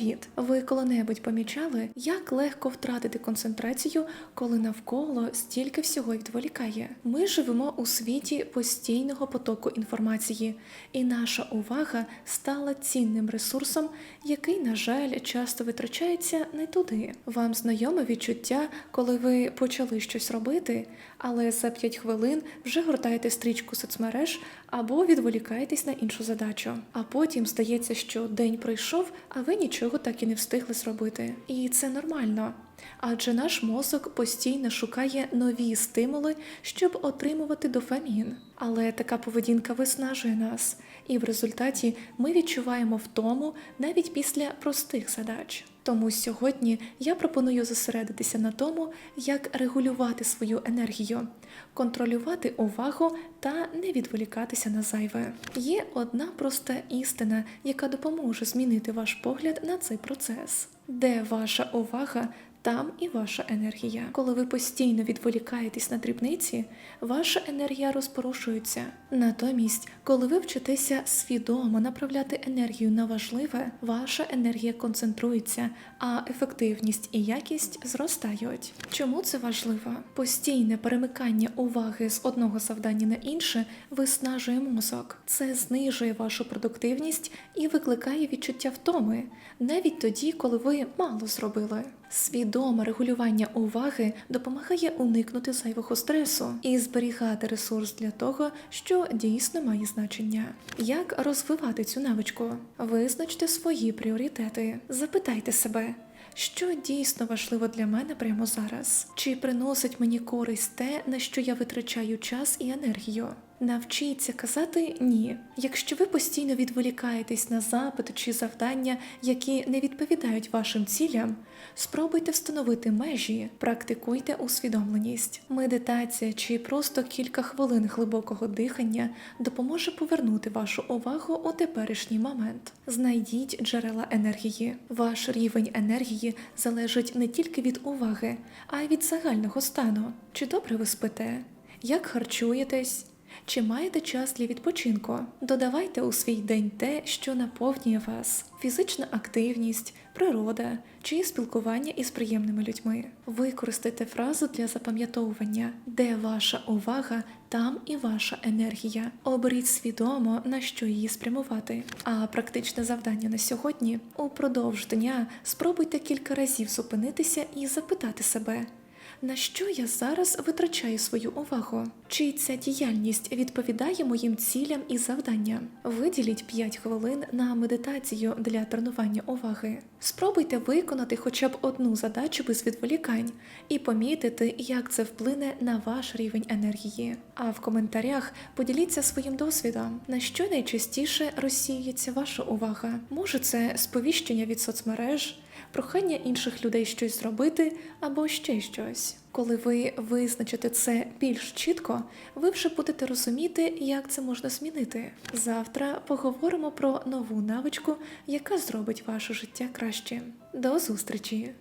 Привіт! Ви коли-небудь помічали, як легко втратити концентрацію, коли навколо стільки всього відволікає? Ми живемо у світі постійного потоку інформації, і наша увага стала цінним ресурсом, який, на жаль, часто витрачається не туди. Вам знайоме відчуття, коли ви почали щось робити, але за 5 хвилин вже гортаєте стрічку соцмереж або відволікаєтесь на іншу задачу. А потім здається, що день пройшов, а ви нічого так і не встигли зробити. І це нормально. Адже наш мозок постійно шукає нові стимули, щоб отримувати дофамін. Але така поведінка виснажує нас, і в результаті ми відчуваємо втому навіть після простих задач. Тому сьогодні я пропоную зосередитися на тому, як регулювати свою енергію, контролювати увагу та не відволікатися на зайве. Є одна проста істина, яка допоможе змінити ваш погляд на цей процес. Де ваша увага, там і ваша енергія. Коли ви постійно відволікаєтесь на дрібниці, ваша енергія розпорушується. Натомість, коли ви вчитеся свідомо направляти енергію на важливе, ваша енергія концентрується, а ефективність і якість зростають. Чому це важливо? Постійне перемикання уваги з одного завдання на інше виснажує мозок. Це знижує вашу продуктивність і викликає відчуття втоми, навіть тоді, коли ви мало зробили. Свідоме регулювання уваги допомагає уникнути зайвого стресу і зберігати ресурс для того, що дійсно має значення. Як розвивати цю навичку? Визначте свої пріоритети. Запитайте себе. Що дійсно важливо для мене прямо зараз? Чи приносить мені користь те, на що я витрачаю час і енергію? Навчіться казати ні. Якщо ви постійно відволікаєтесь на запит чи завдання, які не відповідають вашим цілям, спробуйте встановити межі, практикуйте усвідомленість. Медитація чи просто кілька хвилин глибокого дихання допоможе повернути вашу увагу у теперішній момент. Знайдіть джерела енергії. Ваш рівень енергії залежить не тільки від уваги, а й від загального стану. Чи добре ви спите? Як харчуєтесь? Чи маєте час для відпочинку? Додавайте у свій день те, що наповнює вас: фізична активність, природа чи спілкування із приємними людьми. Використайте фразу для запам'ятовування, де ваша увага, там і ваша енергія. Оберіть свідомо, на що її спрямувати. А практичне завдання на сьогодні упродовж дня спробуйте кілька разів зупинитися і запитати себе. На що я зараз витрачаю свою увагу? Чи ця діяльність відповідає моїм цілям і завданням? Виділіть 5 хвилин на медитацію для тренування уваги. Спробуйте виконати хоча б одну задачу без відволікань і помітити, як це вплине на ваш рівень енергії. А в коментарях поділіться своїм досвідом, на що найчастіше розсіюється ваша увага. Може, це сповіщення від соцмереж, прохання інших людей щось зробити або ще щось. Коли ви визначите це більш чітко, ви вже будете розуміти, як це можна змінити. Завтра поговоримо про нову навичку, яка зробить ваше життя краще. До зустрічі!